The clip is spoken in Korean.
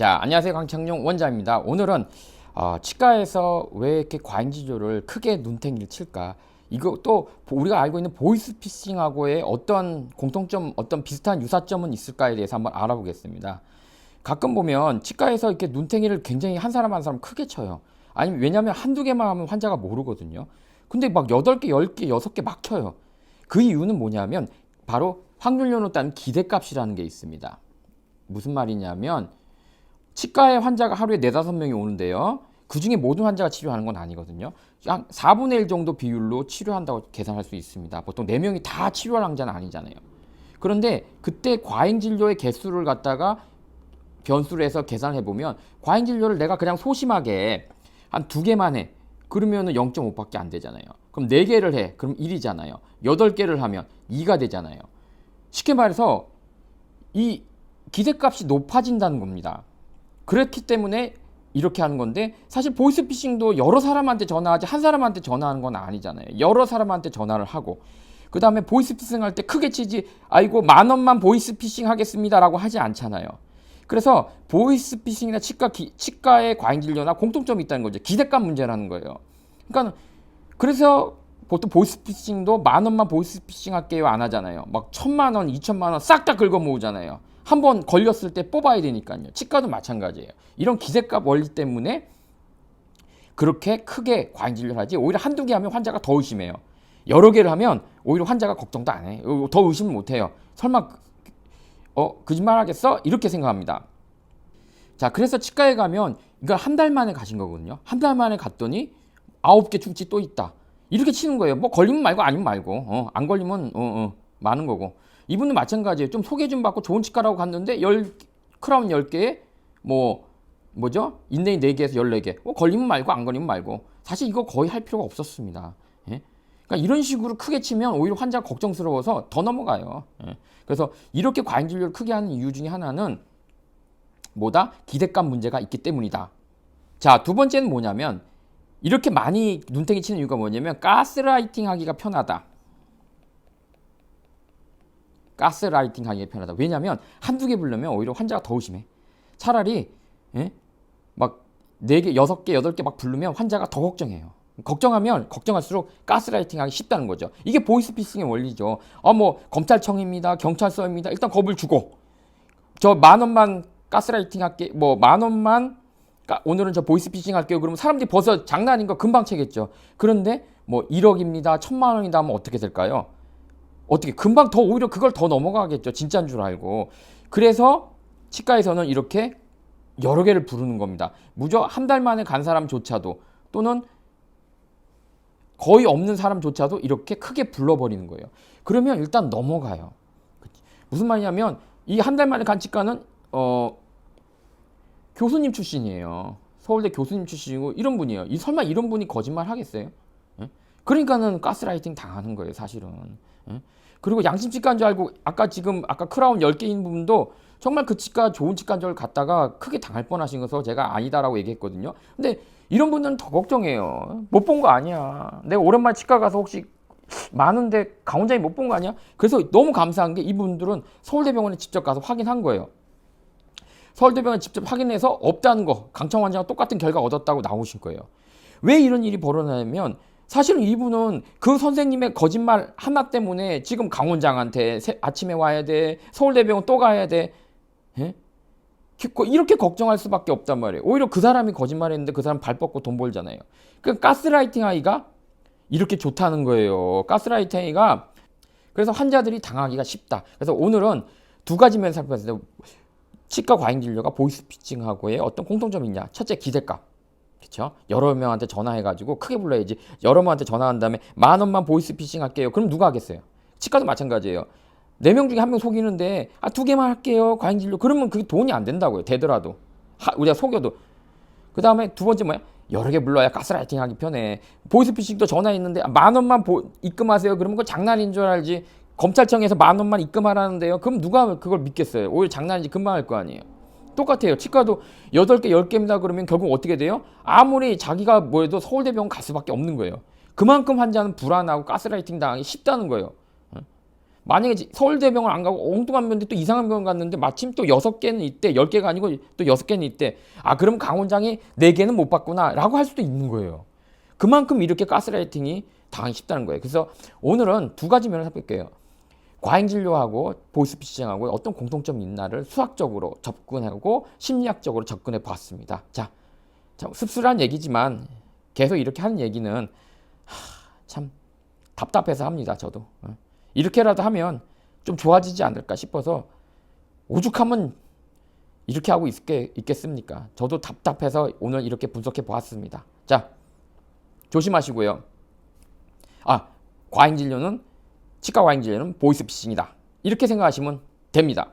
자, 안녕하세요. 강창용 원장입니다. 오늘은 어, 치과에서 왜 이렇게 과잉 진료를 크게 눈탱이를 칠까? 이거 또 우리가 알고 있는 보이스피싱하고의 어떤 공통점, 어떤 비슷한 유사점은 있을까에 대해서 한번 알아보겠습니다. 가끔 보면 치과에서 이렇게 눈탱이를 굉장히 한 사람 한 사람 크게 쳐요. 아니 왜냐면 한두 개만 하면 환자가 모르거든요. 근데 막 여덟 개, 열 개, 여섯 개 막 쳐요. 그 이유는 뭐냐면 바로 확률론으로 따는 기대값이라는 게 있습니다. 무슨 말이냐면 치과에 환자가 하루에 네다섯 명이 오는데요. 그 중에 모든 환자가 치료하는 건 아니거든요. 한 4분의 1 정도 비율로 치료한다고 계산할 수 있습니다. 보통 4명이 다 치료할 환자는 아니잖아요. 그런데 그때 과잉 진료의 개수를 갖다가 변수를 해서 계산을 해보면 과잉 진료를 내가 그냥 소심하게 한 두 개만 해. 그러면은 0.5밖에 안 되잖아요. 그럼 4개를 해. 그럼 1이잖아요. 8개를 하면 2가 되잖아요. 쉽게 말해서 이 기대값이 높아진다는 겁니다. 그렇기 때문에 이렇게 하는 건데 사실 보이스피싱도 여러 사람한테 전화하지 한 사람한테 전화하는 건 아니잖아요. 여러 사람한테 전화를 하고 그 다음에 보이스피싱 할 때 크게 치지 아이고 만 원만 보이스피싱 하겠습니다라고 하지 않잖아요. 그래서 보이스피싱이나 치과 기, 치과의 과잉 진료나 공통점이 있다는 거죠. 기대값 문제라는 거예요. 그러니까 그래서 보통 보이스피싱도 만 원만 보이스피싱 할게요 안 하잖아요. 막 천만 원, 이천만 원 싹 다 긁어 모으잖아요. 한 번 걸렸을 때 뽑아야 되니까요. 치과도 마찬가지예요. 이런 기대값 원리 때문에 그렇게 크게 과잉 진료를 하지 오히려 한두 개 하면 환자가 더 의심해요. 여러 개를 하면 오히려 환자가 걱정도 안 해. 더 의심을 못 해요. 설마 어 거짓말 하겠어? 이렇게 생각합니다. 자, 그래서 치과에 가면 이걸 한 달 만에 가신 거거든요. 한 달 만에 갔더니 아홉 개 충치 또 있다. 이렇게 치는 거예요. 뭐 걸리면 말고 아니면 말고. 어, 안 걸리면 어, 어, 많은 거고. 이분도 마찬가지예요. 좀 소개 좀 받고 좋은 치과라고 갔는데 열 크라운 10개에 뭐 뭐죠? 인내이 4개에서 14개. 뭐 걸리면 말고 안 걸리면 말고. 사실 이거 거의 할 필요가 없었습니다. 예? 그러니까 이런 식으로 크게 치면 오히려 환자가 걱정스러워서 더 넘어가요. 예. 그래서 이렇게 과잉 진료를 크게 하는 이유 중에 하나는 뭐다? 기대감 문제가 있기 때문이다. 자, 두 번째는 뭐냐면 이렇게 많이 눈탱이 치는 이유가 뭐냐면 가스라이팅 하기가 편하다. 가스라이팅 하기가 편하다. 왜냐면 한두 개 부르면 오히려 환자가 더 의심해. 차라리 예? 막네 개, 여섯 개, 여덟 개 막 부르면 환자가 더 걱정해요. 걱정하면 걱정할수록 가스라이팅 하기 쉽다는 거죠. 이게 보이스피싱의 원리죠. 어, 뭐, 검찰청입니다. 경찰서입니다. 일단 겁을 주고, 저 만 원만 가스라이팅 할게, 뭐, 만 원만, 까- 오늘은 저 보이스피싱 할게요. 그러면 사람들이 벌써 장난인 거 금방 채겠죠. 그런데 뭐, 1억입니다. 천만 원이다 하면 어떻게 될까요? 어떻게, 금방 더 오히려 그걸 더 넘어가겠죠. 진짜인 줄 알고. 그래서 치과에서는 이렇게 여러 개를 부르는 겁니다. 무려 한 달 만에 간 사람조차도 또는 거의 없는 사람조차도 이렇게 크게 불러버리는 거예요. 그러면 일단 넘어가요. 무슨 말이냐면 이 한 달 만에 간 치과는 어 교수님 출신이에요. 서울대 교수님 출신이고 이런 분이에요. 이 설마 이런 분이 거짓말 하겠어요? 예? 그러니까는 가스라이팅 당하는 거예요, 사실은. 예? 그리고 양심 치과인 줄 알고 아까 지금 아까 크라운 10개인 분도 정말 그 치과 좋은 치과인 줄 갔다가 크게 당할 뻔하신 거서 제가 아니다라고 얘기했거든요. 근데 이런 분들은 더 걱정해요. 못 본 거 아니야. 내가 오랜만에 치과 가서 혹시 많은데 강원장이 못 본 거 아니야? 그래서 너무 감사한 게 이분들은 서울대병원에 직접 가서 확인한 거예요. 서울대병원 직접 확인해서 없다는 거, 강청 환자와 똑같은 결과 얻었다고 나오신 거예요. 왜 이런 일이 벌어나냐면 사실은 이분은 그 선생님의 거짓말 하나 때문에 지금 강원장한테 새- 아침에 와야 돼, 서울대병원 또 가야 돼, 예? 그- 이렇게 걱정할 수밖에 없단 말이에요. 오히려 그 사람이 거짓말했는데 그 사람 발 뻗고 돈 벌잖아요. 그 가스라이팅 아이가 이렇게 좋다는 거예요. 가스라이팅 아이가 그래서 환자들이 당하기가 쉽다. 그래서 오늘은 두 가지 면 살펴봤을 때 치과 과잉 진료가 보이스피싱하고의 어떤 공통점이 있냐? 첫째 기대값. 그렇죠? 여러 명한테 전화해가지고 크게 불러야지. 여러 명한테 전화한 다음에 만 원만 보이스피싱 할게요. 그럼 누가 하겠어요? 치과도 마찬가지예요. 네 명 중에 한 명 속이는데 아 두 개만 할게요. 과잉 진료. 그러면 그게 돈이 안 된다고요. 되더라도 하, 우리가 속여도. 그 다음에 두 번째 뭐야? 여러 개 불러야 가스라이팅 하기 편해. 보이스피싱도 전화했는데 아, 만 원만 보- 입금하세요. 그러면 그거 장난인 줄 알지. 검찰청에서 만 원만 입금하라는데요. 그럼 누가 그걸 믿겠어요? 오히려 장난인지 금방 할 거 아니에요. 똑같아요. 치과도 8개, 10개입니다. 그러면 결국 어떻게 돼요? 아무리 자기가 뭐해도 서울대병원 갈 수밖에 없는 거예요. 그만큼 환자는 불안하고 가스라이팅 당하기 쉽다는 거예요. 어? 만약에 지- 서울대병원 안 가고 엉뚱한 병인데 또 이상한 병원 갔는데 마침 또 여섯 개는 있대 열 개가 아니고 또 여섯 개는 있대 아 그럼 강원장이 네 개는 못 받구나 라고 할 수도 있는 거예요 그만큼 이렇게 가스라이팅이 당하기 쉽다는 거예요 그래서 오늘은 두 가지 면을 살펴볼게요 과잉 진료하고 보이스피싱하고 어떤 공통점이 있나를 수학적으로 접근하고 심리학적으로 접근해 봤습니다 자, 자 씁쓸한 얘기지만 계속 이렇게 하는 얘기는 하, 참 답답해서 합니다 저도 어. 이렇게라도 하면 좀 좋아지지 않을까 싶어서 오죽하면 이렇게 하고 있게, 있겠습니까? 저도 답답해서 오늘 이렇게 분석해 보았습니다. 자, 조심하시고요. 아, 과잉 진료는 치과 과잉 진료는 보이스 피싱이다. 이렇게 생각하시면 됩니다.